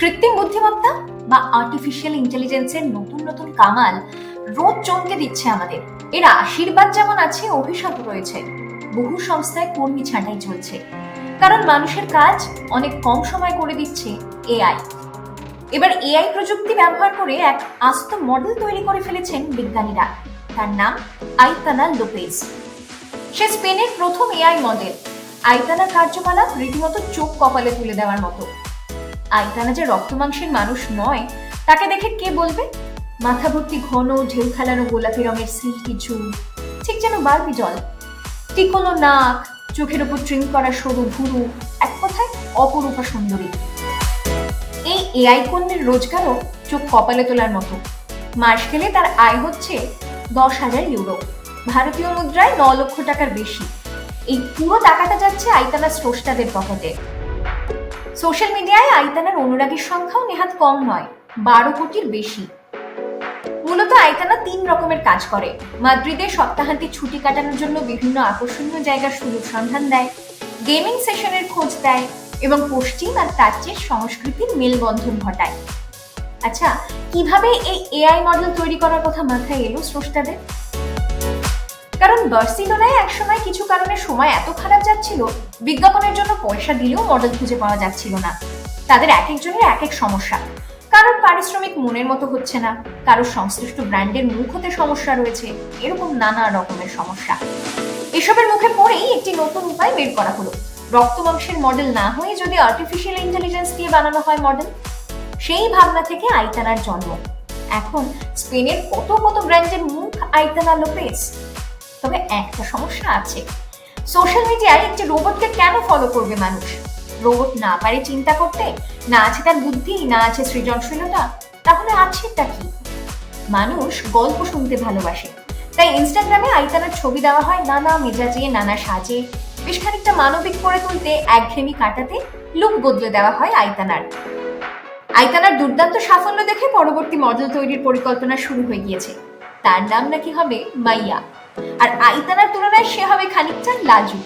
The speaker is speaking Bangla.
কৃত্রিম বুদ্ধিমত্তা বা আর্টিফিশিয়াল ইন্টেলিজেন্সের নতুন নতুন কামাল রোজ চমকে দিচ্ছে আমাদের। এর আশীর্বাদ যেমন আছে অভিশাপ রয়েছে। বহু সংস্থায় কর্মী ছাঁটাই চলছে। কারণ মানুষের কাজ অনেক কম সময় করে দিচ্ছে এআই এবার এআই প্রযুক্তি ব্যবহার করে এক আস্ত মডেল তৈরি করে ফেলেছেন বিজ্ঞানীরা। তার নাম আইতানা লোপেজ সে স্পেনের প্রথম এআই মডেল আইতানার কার্যকলাপ রীতিমতো চোখ কপালে তুলে দেওয়ার মতো। আইতানা যে রক্তমাংসের মানুষ নয়, তাকে দেখে কে বলবে? মাথা ভর্তি ঘন ঢেউ খেলানো গোলাপি রঙের সিল্কি চুল, ঠিক যেন বারবি জল। টিকোনো নাক, চোখের উপর ট্রিম করা সরু ভুরু, এক কথায় অপরূপা সুন্দরী। এই এআই কন্যের রোজগারও চোখ কপালে তোলার মতো। মাস গেলে তার আয় হচ্ছে দশ হাজার ইউরো। ভারতীয় মুদ্রায় ন লক্ষ টাকার বেশি। এই পুরো টাকাটা যাচ্ছে আইতানা স্রষ্টাদের পকেটে। সোশ্যাল মিডিয়ায় আইতানার অনুরাগীর সংখ্যাও নেহাত কম নয়, বারো কোটির বেশি। মূলত আইতানা তিন রকমের কাজ করে। মাদ্রিদে সপ্তাহান্তে ছুটি কাটানোর জন্য বিভিন্ন আকর্ষণীয় জায়গার সুযোগ সন্ধান দেয়, গেমিং সেশনের খোঁজ দেয় এবং পশ্চিম আর প্রাচ্যের সংস্কৃতির মেলবন্ধন ঘটায়। আচ্ছা কীভাবে এই এআই মডেল তৈরি করার কথা মাথায় এলো স্রষ্টাদের? কারণ বার্সিলোনায় একসময় কিছু কারণে সময় এত খারাপ যাচ্ছিল, বিজ্ঞাপনের জন্য পয়সা দিলেও মডেল খুঁজে পাওয়া যাচ্ছিল না। তাদের এক একজনের এক এক সমস্যা। কারোর পারিশ্রমিক মনের মতো হচ্ছে না, কারোর সংশ্লিষ্ট ব্র্যান্ডের মুখ হতে সমস্যা রয়েছে, এরকম নানা রকমের সমস্যা। এসবের মুখে পড়েই একটি নতুন উপায় বের করা হলো। রক্ত মাংসের মডেল না হয়ে যদি আর্টিফিশিয়াল ইন্টেলিজেন্স দিয়ে বানানো হয় মডেল সেই ভাবনা থেকে আইতানার জন্ম। এখন স্পেনের কত কত ব্র্যান্ডের মুখ আইতানা লোপেস তবে একটা সমস্যা আছে। সোশ্যাল মিডিয়ায় একটি রোবটকে কেন ফলো করবে মানুষ? রোবট না পারে চিন্তা করতে, না আছে তার বুদ্ধি, না আছে সৃজনশীলতা, তাহলে আছেটা কি? মানুষ গল্প শুনতে ভালোবাসে, তাই ইনস্টাগ্রামে আইতানার ছবি দেওয়া হয় নানা মেজাজে, নানা সাজে, বেশ খানিকটা মানবিক করে তুলতে, একঘেয়েমি কাটাতে লুক বদলে দেওয়া হয় আইতানার আইতানার দুর্দান্ত সাফল্য দেখে পরবর্তী মডেল তৈরির পরিকল্পনা শুরু হয়ে গিয়েছে। তার নাম নাকি হবে মাইয়া। আর আইতানার তুলনায় সে হবে খানিকটা লাজুক।